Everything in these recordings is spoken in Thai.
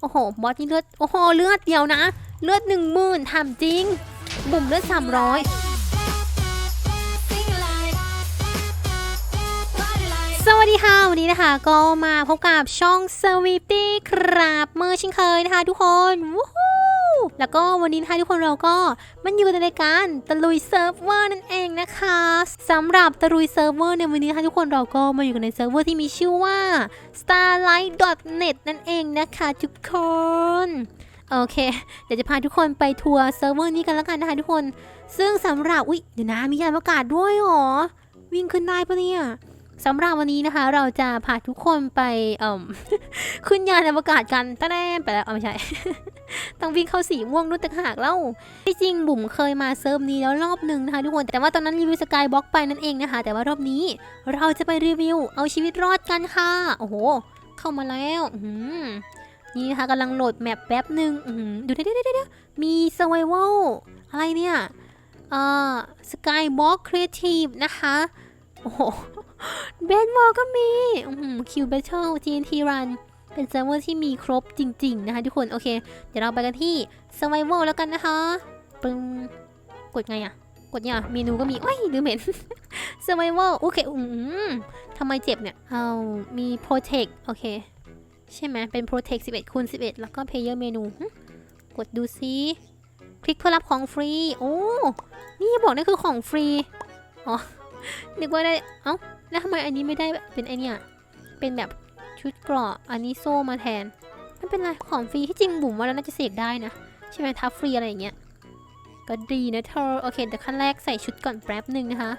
โอ้โหบอสนี่เลือดโอ้โหเลือดเดียวนะ เลือดหนึ่งหมื่นทำจริง บุ่มเลือดสามร้อยสวัสดีค่ะวันนี้นะคะ ก็มาพบกับช่องสวีตี้ครับเมื่อชิงเคยนะคะ ทุกคนวู้ฮู้ แล้วก็วันนี้นะคะทุกคนเราก็มันอยู่ในรายการตะลุยเซิร์ฟเวอร์นั่นเองนะคะสำหรับตะลุยเซิร์ฟเวอร์ในวันนี้นะคะทุกคนเราก็มาอยู่กันในเซิร์ฟเวอร์ที่มีชื่อว่า starlight.net นั่นเองนะคะทุกคนโอเค เดี๋ยวจะพาทุกคนไปทัวร์เซิร์ฟเวอร์นี้กันแล้วกันนะคะทุกคน ซึ่งสำหรับอุ๊ยเดี๋ยวนะมียานอวกาศด้วยหรอ วิ่งขึ้นได้ปะเนี่ย สำหรับวันนี้นะคะ เราจะพาทุกคนไปเอ่มขึ้นยานอวกาศกันตะแนไปแล้วเอาไม่ใช่ ต้องวิ่งเข้าสีม่วงนู่นต่างหากแล้วที่จริงบุ๋มเคยมาเซิร์ฟนี้แล้วรอบหนึ่งนะคะทุกคน แต่ว่าตอนนั้นรีวิวสกายบล็อกไปนั่นเองนะคะ แต่ว่ารอบนี้เราจะไปรีวิว เอาชีวิตรอดกันค่ะ โอ้โห เข้ามาแล้วนี่นะคะกำลังโหลดแมปแป๊บหนึ่งดูเดี๋ยวเดี๋ยวเดี๋ยวมี survival อะไรเนี่ย เอ่อสกายบล็อกครีเอทีฟนะคะ โอ้โห เบนวอลก็มีคิวเบเทิล TNT Run เป็นเซิร์ฟเวอร์ที่มีครบจริง ๆ นะคะทุกคน โอเค เดี๋ยวเราไปกันที่ Survival แล้วกันนะคะปึ้งกดไงอะกดเนี่ยเมนูก็มีโอ้ยลืมเห็น Survival โอเคอืมทำไมเจ็บเนี่ย เอามี Protect โอเค ใช่ไหมเป็น Protect 11คูณ11 แล้วก็ Player Menu หึกดดูซิคลิกเพื่อรับของฟรี โอ้ นี่บอกนี่คือของฟรี อ๋อ นึกว่าได้ เอ้า แล้วทำไมอันนี้ไม่ได้เป็นไอเนี่ย เป็นแบบชุดเกราะอันนี้โซ่มาแทนไม่เป็นไรของฟรีที่จริงบุ๋มว่าเราน่าจะเสกได้นะ ใช่ไหมทับฟรีอะไรอย่างเงี้ย ก็ดีนะเธอ โอเคแต่ขั้นแรกใส่ชุดก่อนแป๊บหนึ่งนะคะ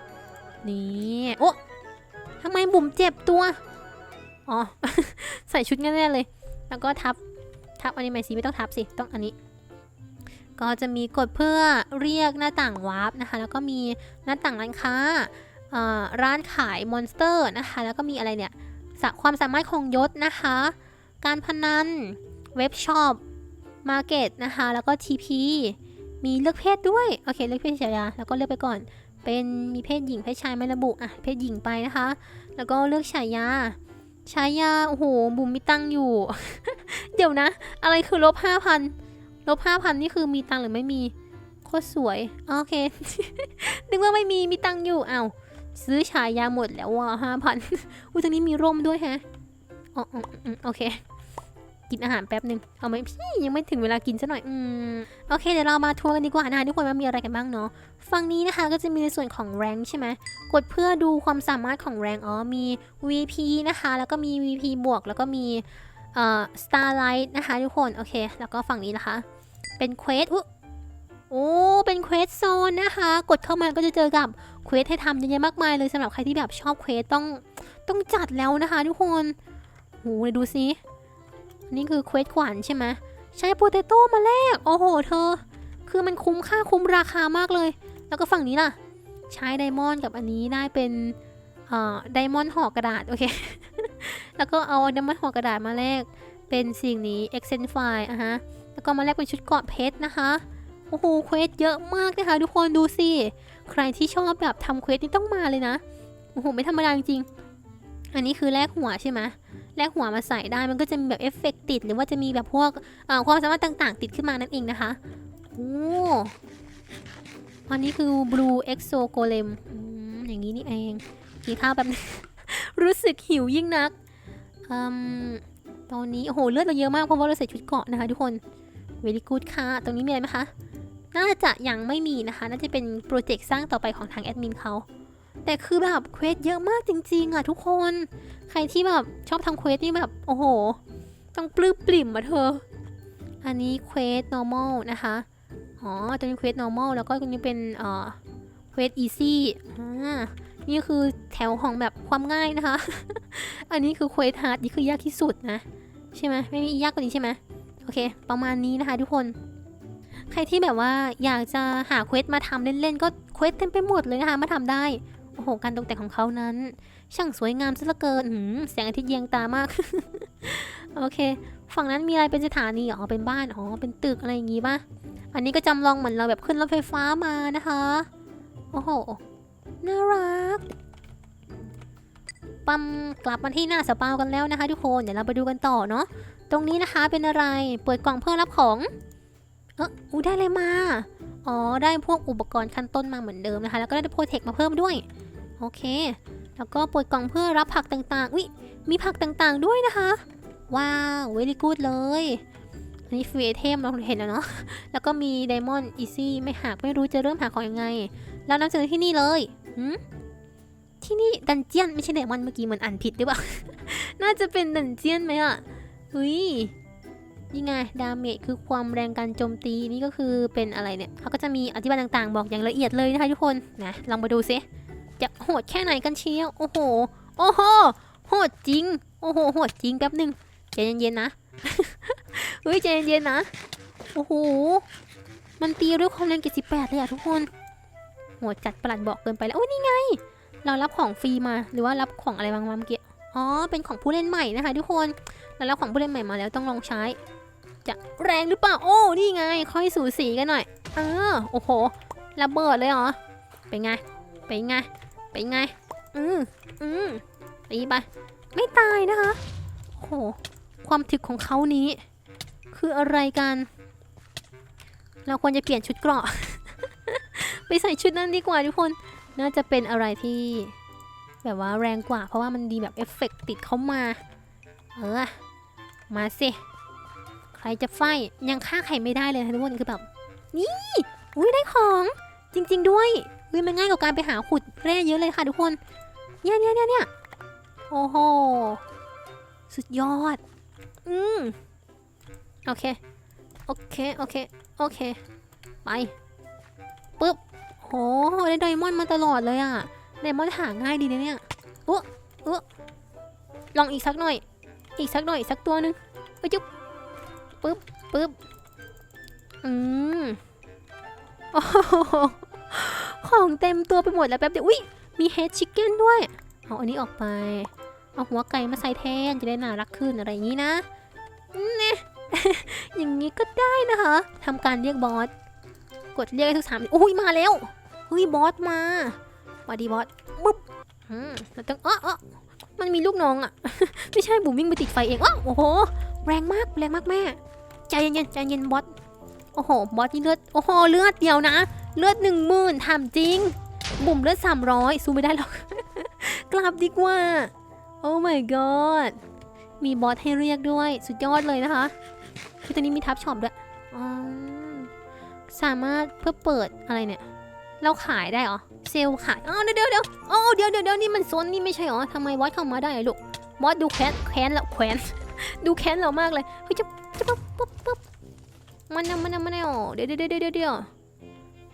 นี่ โอ้ทำไมบุ๋มเจ็บตัว อ๋อ ใส่ชุดแน่ๆเลย แล้วก็ทับ ทับอันนี้ไหมสิไม่ต้องทับสิ ต้องอันนี้ ก็จะมีกดเพื่อเรียกหน้าต่างวาร์ปนะคะ แล้วก็มีหน้าต่างร้านค้าอ่า ร้านขายมอนสเตอร์นะคะ แล้วก็มีอะไรเนี่ยสะความสามารถของยศนะคะ การพนัน เว็บช็อป มาร์เก็ตนะคะ แล้วก็ TP มีเลือกเพศด้วย โอเค เลือกเพศฉายาแล้วก็เลือกไปก่อน เป็นมีเพศหญิงเพศชายไม่ระบุ อะ เพศหญิงไปนะคะ แล้วก็เลือกฉายา ฉายา โอ้โห บุมมีตังอยู่ เดี๋ยวนะ อะไรคือลบห้าพันลบห้าพันนี่คือมีตังหรือไม่มี โคตรสวย โอเค นึกว่าไม่มี มีตังอยู่อ้าว ซื้อฉายาหมดแล้วว่ะห้าพันอุ้ยตรงนี้มีร่มด้วยแฮะอ๋ออ๋อโอเค กินอาหารแป๊บหนึ่งเอาไหมพี่ยังไม่ถึงเวลากินซะหน่อย อืม โอเค เดี๋ยวเรามาทัวร์กันดีกว่านะทุกคนว่ามีอะไรกันบ้างเนาะ ฝั่งนี้นะคะก็จะมีในส่วนของแรงใช่ไหม กดเพื่อดูความสามารถของแรงอ๋อ มี VP นะคะ แล้วก็มี VP บวก แล้วก็มี เอ่อ Starlight นะคะทุกคน โอเค แล้วก็ฝั่งนี้นะคะ เป็นเควสอุ๊โอ้ เป็นเควสโซนนะคะ กดเข้ามาก็จะเจอกับ เควสให้ทำเยอะแยะมากมายเลยสำหรับใครที่แบบชอบเควสต้องต้องจัดแล้วนะคะทุกคนโหเดี๋ยวดูสิอันนี่คือเควสขวัญใช่ไหมใช้โปเตโต้มาแลกโอ้โห เธอ คือมันคุ้มค่าคุ้มราคามากเลย แล้วก็ฝั่งนี้ล่ะ ใช้ไดมอนด์กับอันนี้ได้เป็นเอ่อไดมอนด์ห่อกระดาษ โอเค แล้วก็เอาไดมอนด์ห่อกระดาษมาแลกเป็นสิ่งนี้ e x c e n t f i อะฮะ แล้วก็มาแลกเป็นชุดเกราะเพชรนะคะ โอ้โห เควสเยอะมากนะคะทุกคนดูสิ ใครที่ชอบแบบทำเควสนี่ต้องมาเลยนะ โอ้โห ไม่ธรรมดาจริงๆอันนี้คือแลกหัวใช่ไหมแลกหัวมาใส่ได้มันก็จะมีแบบเอฟเฟกติด หรือว่าจะมีแบบพวกความสามารถต่างๆ ติดขึ้นมานั่นเองนะคะโอ้อันนี้คือ Blue Exo Golem อย่างนี้นี่เองกินข้าวแบบรู้สึกหิวยิ่งนักอืมตอนนี้โอ้โหเลือดเราเยอะมากเพราะว่าเราใส่ชุดเกาะนะคะทุกคน very good ค่ะ ตรงนี้มีอะไรไหมคะ น่าจะยังไม่มีนะคะ น่าจะเป็นโปรเจกต์สร้างต่อไปของทางแอดมินเขา แต่คือแบบเควสเยอะมากจริงๆอะทุกคน ใครที่แบบชอบทำเควสนี่แบบ โอ้โห ต้องปลื้มปลิ่มมาเธอ อันนี้เควส normal นะคะ อ๋อ ตัวนี้เควส normal แล้วก็ตัวนี้เป็นเอ่อเควส easy อ่านี่คือแถวของแบบความง่ายนะคะ อันนี้คือเควส hard นี่คือยากที่สุดนะ ใช่ไหมไม่มียากกว่านี้ใช่ไหมโอเค ประมาณนี้นะคะทุกคน ใครที่แบบว่าอยากจะหาเควสมาทำเล่นๆ ก็เควสเต็มไปหมดเลยนะคะมาทำได้ โอ้โห การตกแต่งของเขานั้น ช่างสวยงามซะเหลือเกินหืมแสงอาทิตย์เยียงตามาก โอเค ฝั่งนั้นมีอะไรเป็นสถานีอ๋อเป็นบ้านอ๋อเป็นตึกอะไรอย่างงี้ป่ะอันนี้ก็จำลองเหมือนเราแบบขึ้นรถไฟฟ้ามานะคะ โอ้โหน่ารักปั๊มกลับมาที่หน้าสปาวกันแล้วนะคะทุกคน เดี๋ยวเราไปดูกันต่อเนาะ ตรงนี้นะคะเป็นอะไร เปิดกล่องเพื่อรับของ เอออูได้อะไรมา อ๋อ ได้พวกอุปกรณ์ขั้นต้นมาเหมือนเดิมนะคะ แล้วก็ได้โปรเทคมาเพิ่มด้วย โอเค แล้วก็ปิดกล่องเพื่อรับผักต่างๆ อุ้ยมีผักต่างๆด้วยนะคะ ว้าว เวลี่กูดเลยอันนี้ฟรีไอเทมเราเห็นแล้วเนาะ แล้วก็มีไดมอนด์อีซี่ไม่หากไม่รู้จะเริ่มหาของยังไง แล้วนำเสนอที่นี่เลยหืมที่นี่ดันเจียนไม่ใช่ไดมอนด์เมื่อกี้เหมือนอ่านผิดหรือเปล่า น่าจะเป็นดันเจียนไหมอะเฮ้ย นี่ไงดาเมจคือความแรงการโจมตีนี่ก็คือเป็นอะไรเนี่ยเขาก็จะมีอธิบายต่างๆ บอกอย่างละเอียดเลยนะคะทุกคนนะลองมาดูซิจะโหดแค่ไหนกันเชียวโอ้โหโอ้โหโหดจริงโอ้โหโหดจริงแป๊บหนึ่งใจเย็นๆนะเฮ้ยใจเย็นๆนะโอ้โหมันตีด้วยความแรงเกสิบแปดเลยอะทุกคนโหดจัดประหลัดบอกเกินไปแล้วโอ้ยนี่ไง เรารับของฟรีมาหรือว่ารับของอะไรบางมาเมื่อกี้อ๋อเป็นของผู้เล่นใหม่นะคะ ทุกคนเรารับของผู้เล่นใหม่มาแล้วต้องลองใช้ จะแรงหรือเปล่า โอ้ นี่ไง ค่อยสูสีกันหน่อย เออ โอ้โห ระเบิดเลยเหรอ เป็นไง เป็นไง เป็นไง อืมอืมตีไป ไม่ตายนะคะ โอ้โห ความถึกของเขานี้ คืออะไรกัน เราควรจะเปลี่ยนชุดเกราะ ไปใส่ชุดนั้นดีกว่าทุกคน น่าจะเป็นอะไรที่ แบบว่าแรงกว่า เพราะว่ามันดีแบบเอฟเฟกต์ติดเข้ามา เออ มาสิ รจะไฟยังฆ่าใครไม่ได้เลยนทุกคนคือแบบ นี่ อุ้ยได้ของจริง ๆ ด้วยอุ้ยมันง่ายกว่าการไปหาขุดแร่เยอะเลยค่ะทุกคน เนี่ยเนี่ยเนี่ยเนี่ยโอ้โห สุดยอด อืมโอเค โอเค โอเค โอเค ไป ปึ๊บโห ได้ไดมอนด์มาตลอดเลยอะไดมอนด์หาง่ายดีนะเนี่ยออเออลองอีกสักหน่อย อีกสักหน่อยสักตัวหนึ่งไปจุ๊บ ปึ๊บปึ๊บอืมโอ้โหของเต็มตัวไปหมดแล้วแป๊บเดียว อุ้ยมีเฮดชิคเก้นด้วย เอาอันนี้ออกไป เอาหัวไก่มาใส่แทนจะได้น่ารักขึ้นอะไรอย่างนี้นะนี่อย่างนี้ก็ได้นะคะทำการเรียกบอส กดเรียกให้ทุกสามโอ้ยมาแล้วเฮ้ยบอสมาสวัสดีบอสปุ๊บอืมเราต้องอ๋ออ๋อมันมีลูกน้องอะ ไม่ใช่บุ๋มวิ่งไปติดไฟเองอ๋อโอ้โห แรงมากแรงมากแม่ใจเย็นๆใจเย็นบอสโอ้โหบอสนี่เลือดโอ้โหเลือดเดียวนะ เลือดหนึ่งหมื่นถามจริง บุ๋มเลือดสามร้อยสู้ไม่ได้หรอก กลับดีกว่า โอ้ my god มีบอสให้เรียกด้วย สุดยอดเลยนะคะคือตอนนี้มีทับช็อปด้วยสามารถเพื่อเปิดอะไรเนี่ย เราขายได้เหรอ เซลขายอ๋อเดี๋ยวเดี๋ยวเดี๋ยวอ๋อเดี๋ยวเดี๋ยวเดี๋ยวนี่มันโซนนี่ไม่ใช่เหรอทำไมบอสเข้ามาได้ลูกบอสดูแค้นแค้นเราแขวน ดูแค้นเรามากเลยเฮ้ยจะจะปุ๊บปุ๊บปุ๊บมันนะมันนะมันนะอ๋อเดี๋ยวเดี๋ยวเดี๋ยวเดี๋ยวเดี๋ยว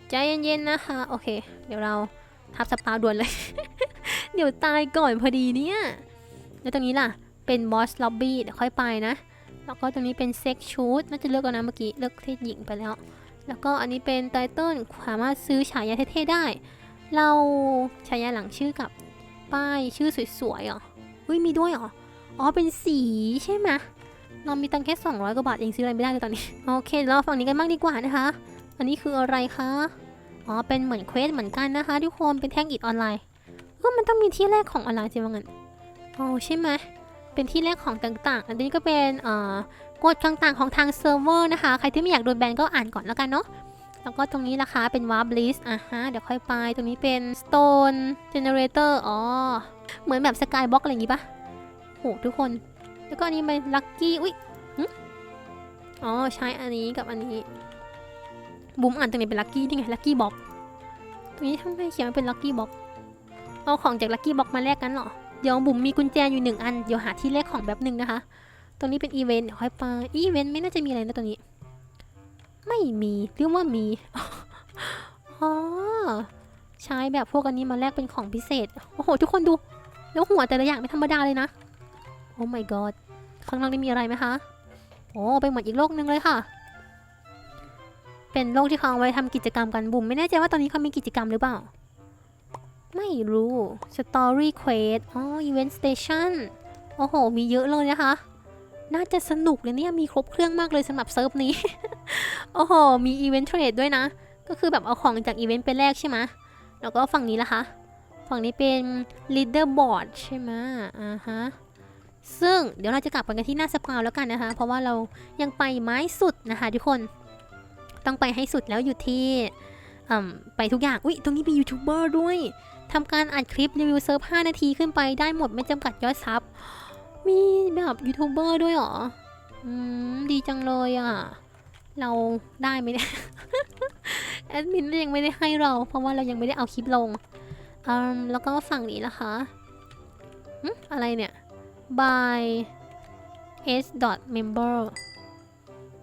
ใจเย็นๆนะคะโอเค เดี๋ยวเราทับสปาด่วนเลย เดี๋ยวตายก่อนพอดีเนี่ยแล้วตรงนี้ล่ะเป็นบอสล็อบบี้เดี๋ยวค่อยไปนะ แล้วก็ตรงนี้เป็นเซ็กชูดน่าจะเลือกแล้วนะเมื่อกี้เลือกเพศหญิงไปแล้ว แล้วก็อันนี้เป็นไตเติ้ลสามารถซื้อฉายาเท่ๆได้ เราฉายาหลังชื่อกับป้ายชื่อสวยๆเหรออุ้ยมีด้วยเหรอ อ๋อ เป็นสีใช่ไหมเรามีตังค์แค่ 200 กว่าบาทเองซื้ออะไรไม่ได้เลยตอนนี้ โอเคเราฝั่งนี้กันบ้างดีกว่านะคะ อันนี้คืออะไรคะ อ๋อ เป็นเหมือนเควสเหมือนกันนะคะทุกคน เป็นแท่งอิฐออนไลน์ก็มันต้องมีที่แรกของออนไลน์จริงว่างั้นอ๋อใช่ไหมเป็นที่แรกของต่างๆ อันนี้ก็เป็นเอ่อกฎต่างๆของทางเซิร์ฟเวอร์นะคะ ใครที่ไม่อยากโดนแบนก็อ่านก่อนแล้วกันเนาะ แล้วก็ตรงนี้ราคาเป็น warp list อะฮะ เดี๋ยวค่อยไป ตรงนี้เป็น stone generator อ๋อ เหมือนแบบ skybox อกอะไรอย่างงี้ปะ หทุกคน แล้วก็อันนี้เป็น lucky อุ้ยอ๋อ ใช้อันนี้กับอันนี้ บุ๋มอ่านตรงนี้เป็น lucky นี่ไง lucky box ตรงนี้ทำไมเขียนว่าเป็น lucky box เอาของจาก lucky box มาแลกกันเหรอ เดี๋ยวบุ๋มมีกุญแจอยู่หนึ่งอัน เดี๋ยวหาที่แลกของแบบหนึ่งนะคะ ตรงนี้เป็นอีเวนต์ค่อยไปอีเวนต์ไม่น่าจะมีอะไรนะตรงนี้ ไม่มีหรือว่ามี อ๋อ ใช้แบบพวกอันนี้มาแลกเป็นของพิเศษ โอ้โห ทุกคนดู แล้วหัวแต่ละอย่างไม่ธรรมดาเลยนะ โอ้ my god ข้างล่างนี่มีอะไรไหมคะ โอ้เป็นเหมือนอีกโลกหนึ่งเลยค่ะ เป็นโลกที่เขาเอาไว้ทำกิจกรรมกันบุ๋มไม่แน่ใจว่าตอนนี้เขามีกิจกรรมหรือเปล่า ไม่รู้ Story Quest อ๋อ Event Station โอ้โห มีเยอะเลยนะคะ น่าจะสนุกเลยเนี่ย มีครบเครื่องมากเลยสำหรับเซิร์ฟนี้ โอ้โห มี Event Trade ด้วยนะ ก็คือแบบเอาของจากอีเวนต์ไปแลกใช่ไหมแล้วก็ฝั่งนี้ล่ะคะ ฝั่งนี้เป็น Leaderboard ใช่ไหมอ่าฮะ ซึ่งเดี๋ยวเราจะกลับไปกันที่หน้าสปาวแล้วกันนะคะ เพราะว่าเรายังไปไม้สุดนะคะ ทุกคนต้องไปให้สุดแล้วอยู่ที่ไปทุกอย่าง อุ๊ยตรงนี้มียูทูบเบอร์ด้วยทำการอัดคลิปรีวิวเซิร์ฟ5นาทีขึ้นไปได้หมดไม่จำกัดยอดซับ มีแบบยูทูบเบอร์ด้วยเหรอ อืม ดีจังเลยอะ เราได้ไหมเนี่ย แอดมินยังไม่ได้ให้เรา เพราะว่าเรายังไม่ได้เอาคลิปลงอืมแล้วก็ฝั่งนี้ล่ะคะอะไรเนี่ย by s dot member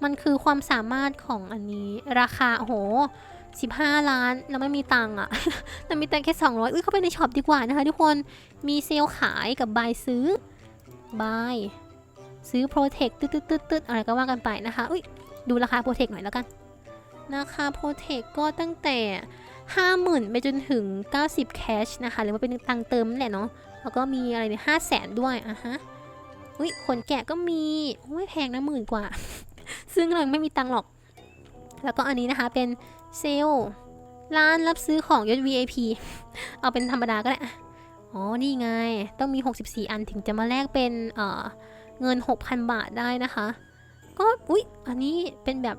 มันคือความสามารถของอันนี้ราคา โอ้โห 15 ล้าน แล้วไม่มีตังค์อะแต่มีตังค์แค่ 200 อุ้ยเข้าไปในช็อปดีกว่านะคะทุกคนมีเซลล์ขายกับ buy ซื้อ buy ซื้อ protect ตึ๊ดตึ๊ดตึ๊ดตึ๊ดอะไรก็ว่ากันไปนะคะ อุ้ยดูราคา protect หน่อยแล้วกัน ราคา protect ก็ตั้งแต่ 50,000 ไปจนถึง 90 cash นะคะ หรือว่าเป็นตังค์เติมแหละเนาะ แล้วก็มีอะไรเนี่ยห้าแสนด้วยอะฮะอุ้ยขนแกะก็มีโอ้ยแพงนะหมื่นกว่า ซึ่งเราไม่มีตังหรอก แล้วก็อันนี้นะคะเป็นเซลล์ร้านรับซื้อของยศ VIP เอาเป็นธรรมดาก็ได้อะอ๋อ นี่ไง ต้องมี 64 อันถึงจะมาแลกเป็นเออเงิน 6,000 บาทได้นะคะ ก็ อุ๊ย อันนี้เป็นแบบ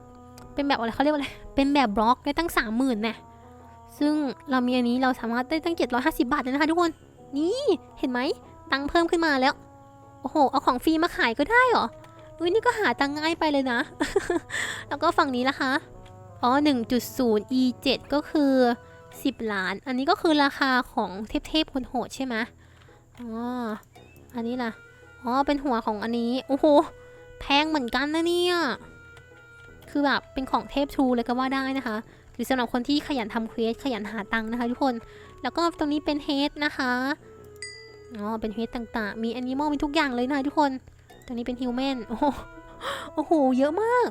เป็นแบบอะไรเขาเรียกว่าอะไร เป็นแบบบล็อกได้ตั้ง 30,000เนี่ยซึ่งเรามีอันนี้เราสามารถได้ตั้ง 750 บาทเลยนะคะทุกคน นี่เห็นไหมตังเพิ่มขึ้นมาแล้ว โอ้โห เอาของฟรีมาขายก็ได้เหรออุ้ยนี่ก็หาตังง่ายไปเลยนะ แล้วก็ฝั่งนี้ล่ะคะ อ๋อ 1.0 e 7ก็คือ 10 ล้าน อันนี้ก็คือราคาของเทพเทพคนโหดใช่ไหมอ๋อ อันนี้ล่ะ อ๋อ เป็นหัวของอันนี้ โอ้โห แพงเหมือนกันนะเนี่ย คือแบบเป็นของเทพทรูเลยก็ว่าได้นะคะ รือสำหรับคนที่ขยันทำเควสขยันหาตังค์นะคะทุกคน แล้วก็ตรงนี้เป็นเฮดนะคะอ๋อเป็นเฮดต่างๆ มีแอนิมอลมีทุกอย่างเลยนะทุกคน ตรงนี้เป็นฮิวแมนโอ้โหเยอะมาก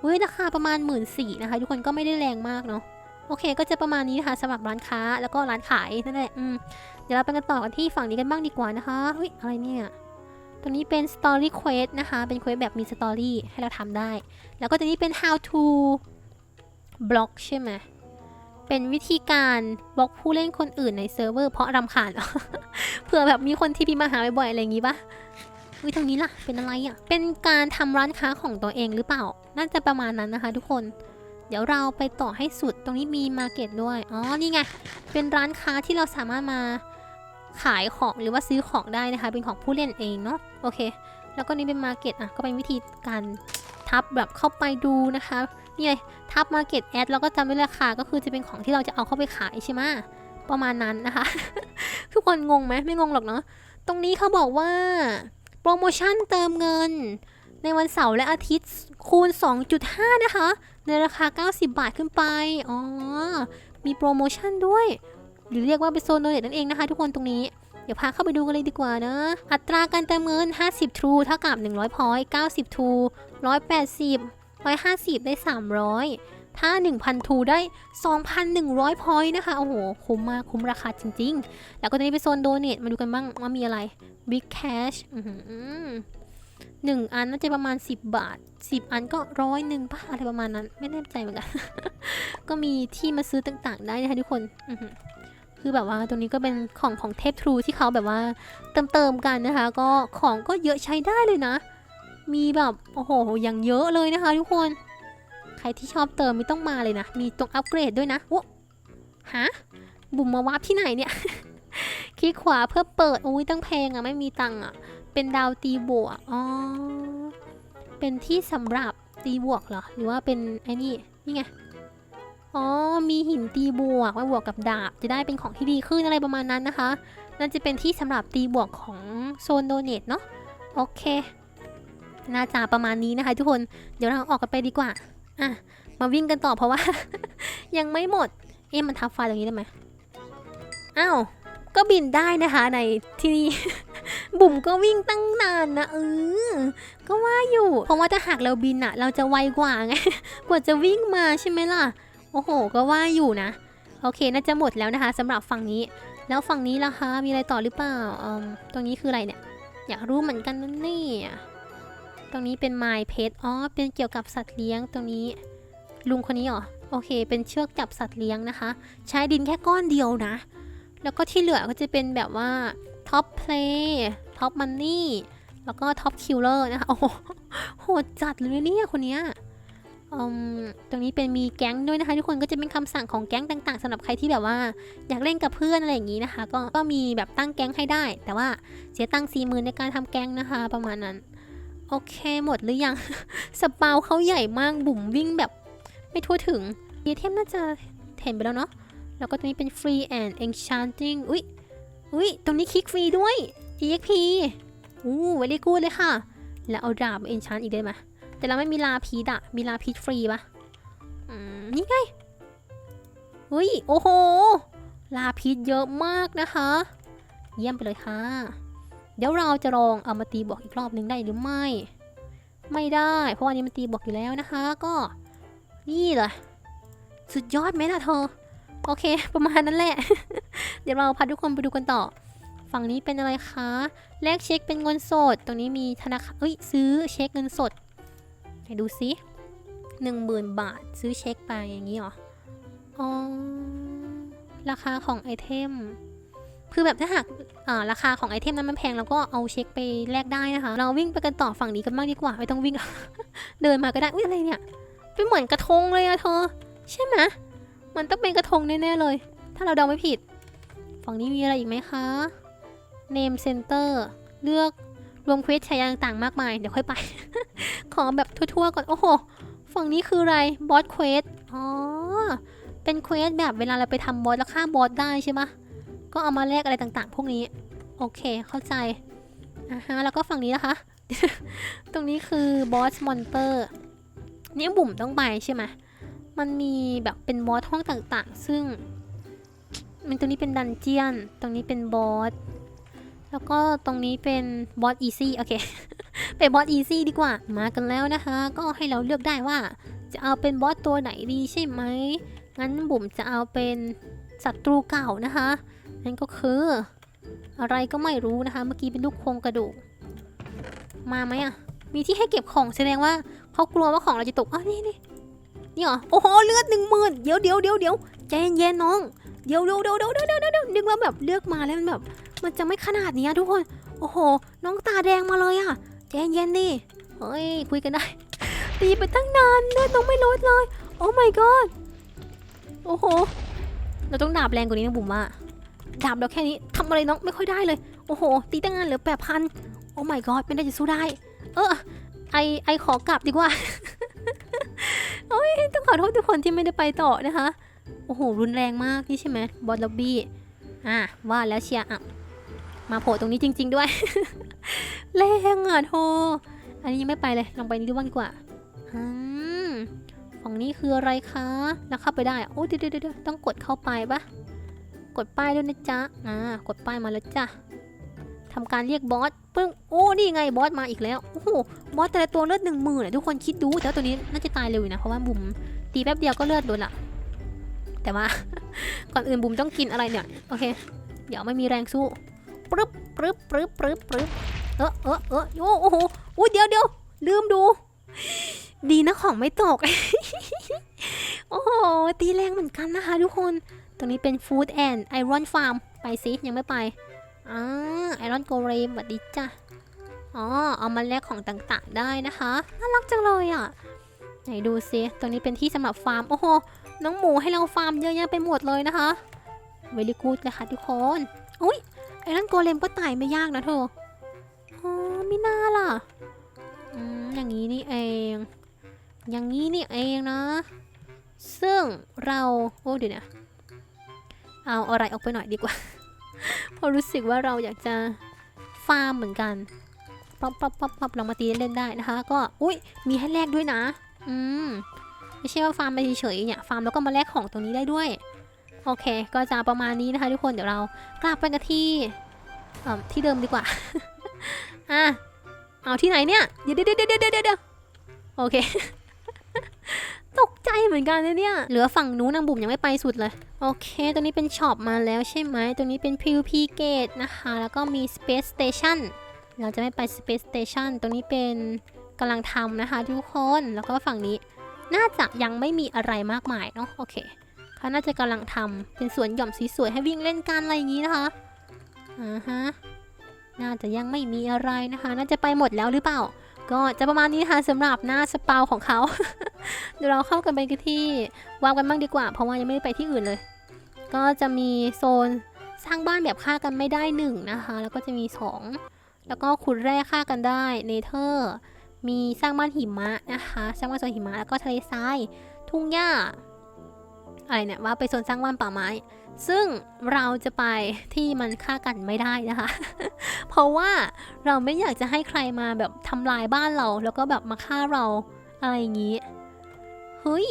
เฮ้ยราคาประมาณหมื่นสี่นะคะ ทุกคนก็ไม่ได้แรงมากเนาะโอเค ก็จะประมาณนี้นะคะสำหรับร้านค้าแล้วก็ร้านขายนั่นแหละอืมเดี๋ยวเราไปกันต่อกันที่ฝั่งนี้กันบ้างดีกว่านะคะเฮ้ยอะไรเนี่ยตรงนี้เป็น Story Quest นะคะ เป็นเควสแบบมี Story ให้เราทำได้ แล้วก็ตรงนี้เป็น How to block ใช่ไหมเป็นวิธีการบล็อกผู้เล่นคนอื่นในเซิร์ฟเวอร์เพราะรำคาญเผื่อแบบมีคนที่พิมพ์มาหาบ่อยๆอะไรอย่างงี้ปะอุ้ยทางนี้ล่ะ เป็นอะไรอะ เป็นการทำร้านค้าของตัวเองหรือเปล่า น่าจะประมาณนั้นนะคะทุกคน เดี๋ยวเราไปต่อให้สุด ตรงนี้มีมาเก็ตด้วย อ๋อ นี่ไง เป็นร้านค้าที่เราสามารถมาขายของหรือว่าซื้อของได้นะคะ เป็นของผู้เล่นเองเนาะ โอเค แล้วก็นี่เป็นมาเก็ตอะ ก็เป็นวิธีการทับแบบเข้าไปดูนะคะ นี่เลยทับมาเก็ตแอดแล้วก็จำไว้ราคาก็คือจะเป็นของที่เราจะเอาเข้าไปขายใช่ไหมประมาณนั้นนะคะ ทุกคนงงไหมไม่งงหรอกเนาะตรงนี้เขาบอกว่า โปรโมชั่นเติมเงิน ในวันเสาร์และอาทิตย์คูณ 2.5 นะคะ ในราคา 90 บาทขึ้นไป อ๋อ มีโปรโมชั่นด้วย หรือเรียกว่าเป็นโซนโดเนทนั่นเองนะคะ ทุกคนตรงนี้เดี๋ยวพาเข้าไปดูกันเลยดีกว่านะ อัตราการเติมเงิน 50 True เท่ากับ 100 point 90 True 180 150 ได้ 300 ถ้า 1,000 True ได้ 2,100 point นะคะ โอ้โห คุ้มมาก คุ้มราคาจริง ๆ แล้วก็ตรงนี้เป็นโซนโดเนทมาดูกันบ้างว่ามีอะไร Big Cash หนึ่งอันน่าจะประมาณ 10 บาท 10 อันก็ร้อยหนึ่งป่ะอะไรประมาณนั้น ไม่แน่ใจเหมือนกัน ก็มีที่มาซื้อต่างๆ ได้นะคะทุกคนคือแบบว่าตรงนี้ก็เป็นของของเทพทรูที่เขาแบบว่าเติมเติมๆกันนะคะ ก็ของก็เยอะใช้ได้เลยนะ มีแบบโอ้โหอย่างเยอะเลยนะคะ ทุกคน ใครที่ชอบเติมไม่ต้องมาเลยนะ มีตรงอัปเกรดด้วยนะโอ้ฮะบุ๋มมาวาร์ปที่ไหนเนี่ย คลิกขวาเพื่อเปิดอุ้ยตั้งแพงอะไม่มีตังอะเป็นดาวตีบวกอ๋อเป็นที่สำหรับตีบวกเหรอ หรือว่าเป็นไอ้นี่นี่ไงอ๋อ มีหินตีบวกมาบวกกับดาบ จะได้เป็นของที่ดีขึ้นอะไรประมาณนั้นนะคะ นั่นจะเป็นที่สำหรับตีบวกของโซนโดเนทเนาะ โอเค น่าจะประมาณนี้นะคะ ทุกคนเดี๋ยวเราออกกันไปดีกว่าอะมาวิ่งกันต่อเพราะว่า ยังไม่หมด เอ๊ะมันทับไฟตรงนี้ได้ไหมอ้าวก็บินได้นะคะในที่นี่บุ๋มก็วิ่งตั้งนานนะเออก็ว่าอยู่ เพราะว่าถ้าหากเราบินอะเราจะไวกว่าไงกว่าจะวิ่งมาใช่ไหมล่ะ โอ้โห ก็ว่าอยู่นะ โอเคน่าจะหมดแล้วนะคะสำหรับฝั่งนี้ แล้วฝั่งนี้ล่ะคะ มีอะไรต่อหรือเปล่าอตรงนี้คืออะไรเนี่ย อยากรู้เหมือนกันนะเนี่ ตรงนี้เป็น My Pet อ๋อ เป็นเกี่ยวกับสัตว์เลี้ยงตรงนี้ ลุงคนนี้เหรอ โอเค เป็นเชือกจับสัตว์เลี้ยงนะคะ ใช้ดินแค่ก้อนเดียวนะ แล้วก็ที่เหลือก็จะเป็นแบบว่าท็อปเพลย์ท็อปมันนี่แล้วก็ท็อปคิลเลอร์นะคะโอ้โหจัดเลยเนี่ยคนเนี้ยตรงนี้เป็นมีแก๊งด้วยนะคะทุกคนก็จะเป็นคำสั่งของแก๊งต่าง ๆสำหรับใครที่แบบว่าอยากเล่นกับเพื่อนอะไรอย่างนี้นะคะ ก็ก็มีแบบตั้งแก๊งให้ได้ แต่ว่าเสียตังค์สี่หมื่นในการทำแก๊งนะคะ ประมาณนั้น โอเคหมดหรือยัง สปาวเขาใหญ่มากบุ๋มวิ่งแบบไม่ทั่วถึงเยเทมน่าจะเห็นไปแล้วเนาะ แล้วก็ตรงนี้เป็น free and enchanting อุ้ยอุ้ยตรงนี้คลิกฟรีด้วย exp อู้ไว้ได้กูดเลยค่ะ แล้วเอาดาบมา enchant อีกได้ไหมแต่เราไม่มีลาพีดอะมีลาพีดฟรีปะอืมนี่ไงอุ้ยโอ้โห ลาพีดเยอะมากนะคะ เยี่ยมไปเลยค่ะ เดี๋ยวเราจะลองเอามาตีบวกอีกรอบนึงได้หรือไม่ ไม่ได้ เพราะอันนี้มันตีบวกอยู่แล้วนะคะ ก็นี่เลยสุดยอดไหมล่ะเธอ โอเค ประมาณนั้นแหละ เดี๋ยวเราพาทุกคนไปดูกันต่อ ฝั่งนี้เป็นอะไรคะ แลกเช็คเป็นเงินสด ตรงนี้มีธนาคารเอ้ยซื้อเช็คเงินสดไหนดูซิหนึ่งหมื่นบาทซื้อเช็คไปอย่างนี้เหรอ อ๋อ ราคาของไอเทม คือแบบถ้าหากราคาของไอเทมนั้นมันแพงเราก็เอาเช็คไปแลกได้นะคะ เราวิ่งไปกันต่อฝั่งนี้กันบ้างดีกว่า ไม่ต้องวิ่ง เดินมาก็ได้ อุ้ยอะไรเนี่ย เป็นเหมือนกระทงเลยอะเธอ ใช่ไหมมันต้องเป็นกระทงแน่ๆเลย ถ้าเราเดาไม่ผิด ฝั่งนี้มีอะไรอีกไหมคะ Name Center เลือกรวมเควสใช้ต่างๆมากมาย เดี๋ยวค่อยไป ขอแบบทั่วๆก่อน โอ้โห ฝั่งนี้คืออะไร บอสเควส อ๋อ เป็นเควสแบบเวลาเราไปทำบอสแล้วฆ่าบอสได้ใช่ไหม ก็เอามาแลกอะไรต่างๆ พวกนี้ โอเคเข้าใจอ่าฮะแล้วก็ฝั่งนี้นะคะ ตรงนี้คือบอสมอนเตอร์นี่บุ่มต้องไปใช่ไหมมันมีแบบเป็นบอสห้องต่างๆ ซึ่ง มันตรงนี้เป็นดันเจียน ตรงนี้เป็นบอส แล้วก็ตรงนี้เป็นบอสอีซี่โอเค เป็นบอสอีซี่ดีกว่า มากันแล้วนะคะ ก็ให้เราเลือกได้ว่า จะเอาเป็นบอสตัวไหนดีใช่ไหม งั้นบุ๋มจะเอาเป็นศัตรูเก่านะคะ นั่นก็คือ อะไรก็ไม่รู้นะคะ เมื่อกี้เป็นลูกโครงกระดูก มาไหมอะ มีที่ให้เก็บของแสดงว่าเขากลัวว่าของเราจะตกอ๋อนี่นี่นี่เหรอ โอ้โห เลือดหนึ่งหมื่นเดี๋ยวเดี๋ยวเดี๋ยวเดี๋ยวใจเย็นๆน้อง เดี๋ยวเดี๋ยวเดี๋ยวเดี๋ยวเดี๋ยวเดี๋ยวเดี๋ยวนึกว่าแบบเลือกมาแล้วมันแบบ มันจะไม่ขนาดนี้ทุกคน โอ้โห น้องตาแดงมาเลยอะใจเย็นๆดิเฮ้ย คุยกันได้ ตีไปตั้งนานเลือดน้องไม่ลดเลย โอ้ my god โอ้โห เราต้องดาบแรงกว่านี้นะบุ๋มว่า ดาบเราแค่นี้ทำอะไรน้องไม่ค่อยได้เลย โอ้โห ตีตั้งงานเหลือแปดพันโอ้ my god ไม่ได้จะสู้ได้ เออ ไอไอขอกลับดีกว่าโอ้ยต้องขอโทษทุกคนที่ไม่ได้ไปต่อนะคะ โอ้โห รุนแรงมากนี่ใช่ไหมบอสล็อบบี้อะว่าแล้วเชียร์อะมาโผล่ตรงนี้จริง ๆ ด้วยแรงอะโทอันนี้ยังไม่ไปเลยลองไปนี่ดูบ้างดีกว่าอืมฝั่งนี้คืออะไรคะ แล้วเข้าไปได้อะโอ้เดี๋ยวเดี๋ยวเดี๋ยวต้องกดเข้าไปปะ กดป้ายด้วยนะจ๊ะอ่ากดป้ายมาแล้วจ้ะทำการเรียกบอสปึ้งโอ้นี่ไงบอสมาอีกแล้วโอ้โหบอสแต่ละตัวเลือดหนึ่งหมื่นทุกคนคิดดูแต่ว่าตัวนี้น่าจะตายเร็วอยู่นะเพราะว่าบุ๋มตีแป๊บเดียวก็เลือดโดนละแต่ว่าก่อนอื่นบุ๋มต้องกินอะไรเนี่ยโอเค เดี๋ยวไม่มีแรงสู้ปรึ๊บปรึ๊บปรึ๊บปรึ๊บปรึ๊บเออเออเออโอ้โอ้โหอุ้ยเดี๋ยวเดี๋ยวลืมดู ดีนะของไม่ตก โอ้โหตีแรงเหมือนกันนะคะทุกคน รงนี้เป็น Food and Iron Farm ไปซิยังไม่ไปอ่า Iron Golem สวัสดีจ้ะอ๋อเอามาแลกของต่างๆได้นะคะน่ารักจังเลยอะไหนดูซิตรงนี้เป็นที่สำหรับฟาร์มโอ้โหน้องหมูให้เราฟาร์มเยอะแยะไปหมดเลยนะคะเวลิกูดเลยค่ะทุกคนอุ้ยไอ้นั่นโกเลมก็ตายไม่ยากนะเธออ๋อไม่น่าล่ะอืมอย่างนี้นี่เอง อย่างนี้นี่เองนะ ซึ่งเรา โอ้เดี๋ยวนะ เอาอะไรออกไปหน่อยดีกว่า เพราะรู้สึกว่าเราอยากจะฟาร์มเหมือนกันป๊อปป๊อปป๊อปป๊อปลองมาตีเล่นได้นะคะ ก็อุ้ยมีให้แลกด้วยนะ อืมไม่ใช่ว่าฟาร์มไปเฉยๆเนี่ยฟาร์มแล้วก็มาแลกของตรงนี้ได้ด้วย โอเค ก็จะประมาณนี้นะคะทุกคนเดี๋ยวเรากลับไปกันที่ที่เดิมดีกว่า อะ เอาที่ไหนเนี่ย เดี๋ยวเดี๋ยวเดี๋ยวเดี๋ยวเดี๋ยวเดี๋ยวโอเค ตกใจเหมือนกันนะเนี่ย เหลือฝั่งนู้นนางบุ๋มยังไม่ไปสุดเลย โอเค ตรงนี้เป็นช็อปมาแล้วใช่ไหม ตรงนี้เป็น PVP Gate นะคะ แล้วก็มี Space Station เราจะไม่ไป Space Station ตรงนี้เป็นกำลังทำนะคะทุกคน แล้วก็ฝั่งนี้น่าจะยังไม่มีอะไรมากมายเนาะ โอเคเขาน่าจะกำลังทำเป็นสวนหย่อมสวยๆให้วิ่งเล่นกันอะไรอย่างนี้นะคะอ่าฮะ น่าจะยังไม่มีอะไรนะคะ น่าจะไปหมดแล้วหรือเปล่า ก็จะประมาณนี้นะคะสำหรับหน้าสปาของเขา เดี๋ยวเราเข้ากันไปกันที่วางกันบ้างดีกว่า เพราะว่ายังไม่ได้ไปที่อื่นเลย ก็จะมีโซนสร้างบ้านแบบฆ่ากันไม่ได้หนึ่งนะคะ แล้วก็จะมีสองแล้วก็ขุดแร่ฆ่ากันได้เนเธอร์ มีสร้างบ้านหิมะนะคะ สร้างบ้านโซนหิมะแล้วก็ทะเลทราย ทุ่งหญ้าอะไรเนี่ยว่าไปโซนสร้างบ้านป่าไม้ ซึ่งเราจะไปที่มันฆ่ากันไม่ได้นะคะ เพราะว่าเราไม่อยากจะให้ใครมาแบบทำลายบ้านเรา แล้วก็แบบมาฆ่าเราอะไรอย่างนี้ เฮ้ย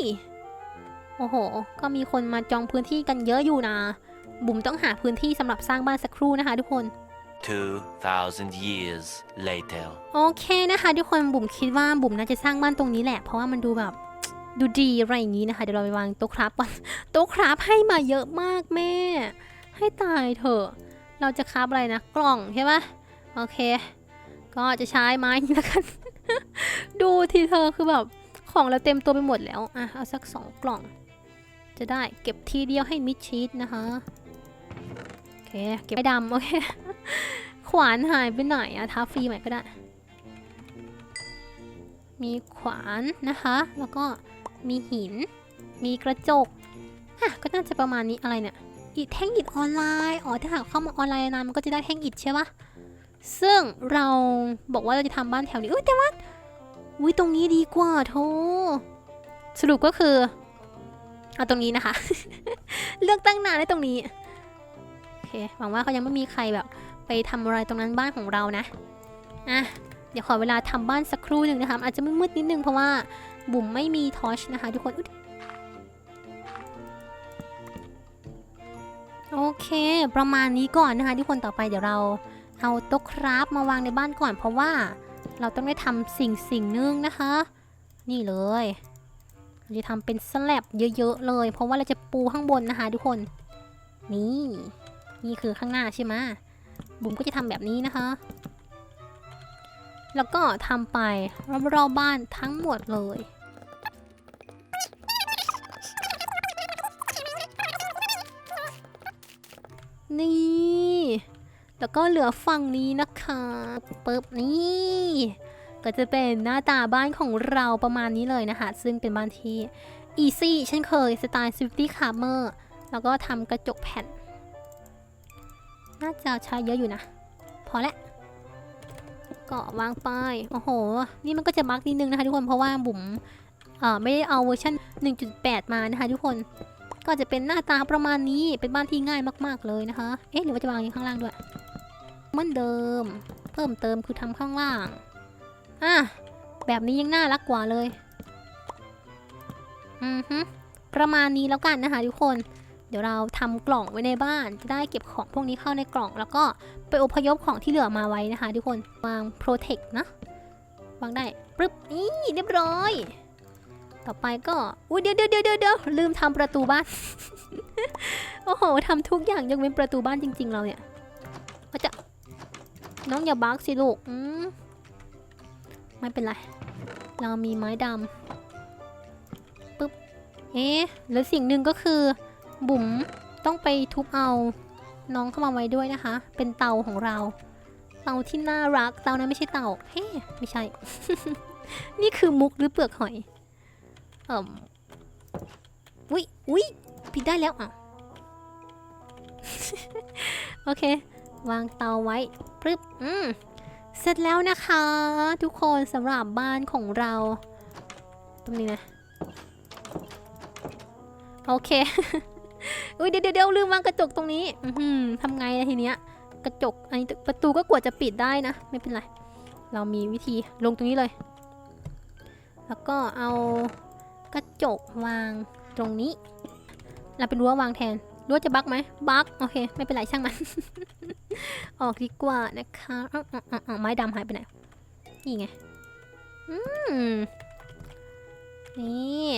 โอ้โห ก็มีคนมาจองพื้นที่กันเยอะอยู่นะ บุ๋มต้องหาพื้นที่สำหรับสร้างบ้านสักครู่นะคะทุกคน2,000 years later. โอเคนะคะทุกคนบุ๋มคิดว่าบุ๋มน่าจะสร้างบ้านตรงนี้แหละ เพราะว่ามันดูแบบ ดูดีอะไรอย่างนี้นะคะ เดี๋ยวเราไปวางโต๊ะครับก่อนโต๊ะครับให้มาเยอะมากแม่ ให้ตายเถอะ เราจะครับอะไรนะ กล่องใช่ปะโอเค ก็จะใช้ไม้นี้แล้วกัน ดูทีเธอคือแบบของเราเต็มตัวไปหมดแล้ว อะ เอาสักสองกล่อง จะได้เก็บทีเดียวให้มิดชิดนะคะ โอเค เก็บไม่ดำโอเค ขวานหายไปไหนอะท้าฟรีใหม่ก็ได้ มีขวานนะคะ แล้วก็ มีหิน มีกระจกอะก็น่าจะประมาณนี้อะไรเนี่ยอิฐแท่งอิฐออนไลน์ อ๋อ ถ้าหากเข้ามาออนไลน์นานมันก็จะได้แท่งอิฐใช่ปะซึ่งเราบอกว่าเราจะทำบ้านแถวนี้อุ้ยแต่ว่าอุ้ยตรงนี้ดีกว่าโทสรุปก็คือเอาตรงนี้นะคะ เลือกตั้งนานได้ตรงนี้ โอเค หวังว่าเขายังไม่มีใครแบบ ไปทำอะไรตรงนั้นบ้านของเรานะ อะ เดี๋ยวขอเวลาทำบ้านสักครู่หนึ่งนะคะ อาจจะมืดๆนิดนึงเพราะว่า บุ๋มไม่มีทอชนะคะทุกคนโอเค ประมาณนี้ก่อนนะคะทุกคนต่อไปเดี๋ยวเราเอาโต๊ะคราฟมาวางในบ้านก่อน เพราะว่าเราต้องได้ทำสิ่งสิ่งหนึงนะคะ นี่เลยเราจะทำเป็นสแลบเยอะๆเลย เพราะว่าเราจะปูข้างบนนะคะทุกคน นี่ นี่คือข้างหน้าใช่ไหมบุ๋มก็จะทำแบบนี้นะคะ แล้วก็ทำไปรอบๆบ้านทั้งหมดเลย นี่ แล้วก็เหลือฝั่งนี้นะคะปึ๊บนี่ ก็จะเป็นหน้าตาบ้านของเราประมาณนี้เลยนะคะ ซึ่งเป็นบ้านที่ easy เช่นเคยสไตล์ Swiftly Charmer แล้วก็ทำกระจกแผ่น น่าจะใช้เยอะอยู่นะ พอละก็วางไปโอ้โห นี่มันก็จะบักนิดนึงนะคะทุกคน เพราะว่าบุ๋มเอ่อไม่ได้เอาเวอร์ชัน1.8 มานะคะทุกคน ก็จะเป็นหน้าตาประมาณนี้ เป็นบ้านที่ง่ายมาก ๆเลยนะคะ เอ๊ะหรือว่าจะวางอย่ข้างล่างด้วยเหมือนเดิม เพิ่มเติมคือทำข้างล่าง อะ แบบนี้ยังน่ารักกว่าเลย อือฮึประมาณนี้แล้วกันนะคะทุกคน ดี๋ยวเราทำกล่องไว้ในบ้านจะได้เก็บของพวกนี้เข้าในกล่อง แล้วก็ไปอพยพของที่เหลือมาไว้นะคะ ทุกคนวาง protect นะวางได้ปึ๊บนี่เรียบร้อย ต่อไปก็อุ้ยเดี๋ยวเดี๋ยวเดี๋ยวเดี๋ยวลืมทำประตูบ้านโอ้โหทำทุกอย่างยกเว้นประตูบ้านจริง ๆ เราเนี่ยก็จะน้องอย่าบักสิลูกอืมไม่เป็นไร เรามีไม้ดำปึ๊บเอ๊ะแล้วสิ่งหนึ่งก็คือ บุ๋มต้องไปทุบเอาน้องเข้ามาไว้ด้วยนะคะ เป็นเตาของเรา เตาที่น่ารัก เตานั้นไม่ใช่เตาเฮ้ไม่ใช่ นี่คือมุกหรือเปลือกหอย เอ่มอุ้ยอุ้ยผิดได้แล้วอะ โอเค วางเตาไว้ปึ๊บ อืม เสร็จแล้วนะคะ ทุกคนสำหรับบ้านของเรา ตรงนี้นะ โอเค อุ้ยเดี๋ยวเดี๋ยวลืมวางกระจกตรงนี้อือหือทำไงล่ะทีเนี้ย กระจก อันนี้ประตูก็กว่าจะปิดได้นะ ไม่เป็นไร เรามีวิธีลงตรงนี้เลย แล้วก็เอากระจกวางตรงนี้ เราเป็นรั้ววางแทน รั้วจะบักไหมบักโอเค ไม่เป็นไรช่างมัน ออกดีกว่านะคะอ้าวอ้าวอ้าวอ้าวไม้ดำหายไปไหน นี่ไง อืม นี่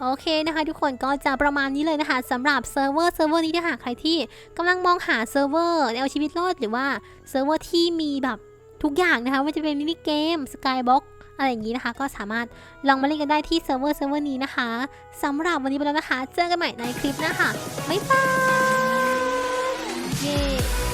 โอเคนะคะทุกคนก็จะประมาณนี้เลยนะคะสำหรับเซิร์ฟเวอร์เซิร์ฟเวอร์นี้นะคะใครที่กำลังมองหาเซิร์ฟเวอร์เอาชีวิตรอดหรือว่าเซิร์ฟเวอร์ที่มีแบบทุกอย่างนะคะว่าจะเป็นมินิเกมสกายบ็อกอะไรอย่างนี้นะคะ ก็สามารถลองมาเล่นกันได้ที่เซิร์ฟเวอร์เซิร์ฟเวอร์นี้นะคะสำหรับวันนี้ไปแล้วนะคะ เจอกันใหม่ในคลิปหน้าค่ะบ๊ายบายเย้